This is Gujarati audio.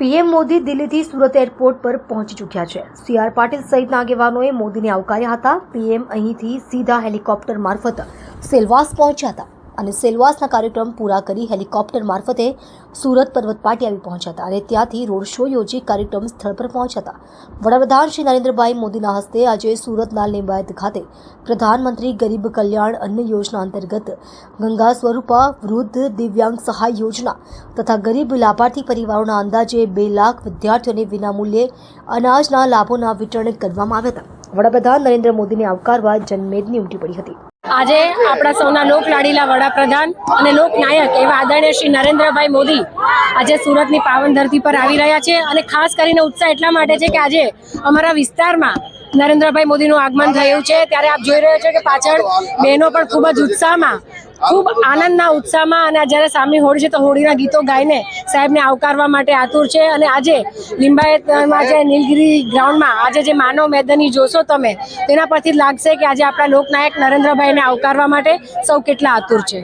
પીએમ મોદી દિલ્હીથી સુરત એરપોર્ટ પર પહોંચી ચૂક્યા છે. સીઆર પાટીલ સહિતના આગેવાનોએ મોદીને આવકાર્યા હતા. પીએમ અહીંથી સીધા હેલિકોપ્ટર મારફત સેલવાસ પહોંચ્યા હતા. અને સેલવાસના કાર્યક્રમ પૂરા કરી હેલિકોપ્ટર મારફતે સુરત પર્વત પાટી આવી પહોંચ્યા હતા. અને ત્યાંથી રોડ શો યોજી કાર્યક્રમ સ્થળ પર પહોંચ્યા હતા. વડાપ્રધાન શ્રી નરેન્દ્રભાઈ મોદીના હસ્તે આજે સુરતના લિંબાયત ખાતે પ્રધાનમંત્રી ગરીબ કલ્યાણ અન્ન યોજના અંતર્ગત ગંગા સ્વરૂપા વૃદ્ધ દિવ્યાંગ સહાય યોજના તથા ગરીબ લાભાર્થી પરિવારોના અંદાજે બે લાખ વિદ્યાર્થીઓને વિનામૂલ્યે અનાજના લાભોના વિતરણ કરવામાં આવ્યા હતા. વડાપ્રધાન નરેન્દ્ર મોદીને આવકારવા જનમેદની ઉમટી પડી હતી. આજે આપણા સૌના લોકલાડીલા વડાપ્રધાન અને લોકનાયક એવા આદરણીય શ્રી નરેન્દ્રભાઈ મોદી આજે સુરતની પાવન ધરતી પર આવી રહ્યા છે અને ખાસ કરીને ઉત્સાહ એટલા માટે છે કે આજે અમારા વિસ્તારમાં નરેન્દ્રભાઈ મોદીનું આગમન થયું છે. ત્યારે આપ જોઈ રહ્યા છો કે પાછળ બહેનો પણ ખૂબ જ ઉત્સાહમાં ખૂબ આનંદના ઉત્સાહમાં અને જ્યારે સામે હોળી છે તો હોળીના ગીતો ગાઈને સાહેબને આવકારવા માટે આતુર છે અને આજે લિંબાયતમાં જે નીલગિરી ગ્રાઉન્ડમાં આજે જે માનવ મેદાની જોશો તમે, તેના પરથી લાગશે કે આજે આપણા લોકનાયક નરેન્દ્રભાઈને આવકારવા માટે સૌ કેટલા આતુર છે.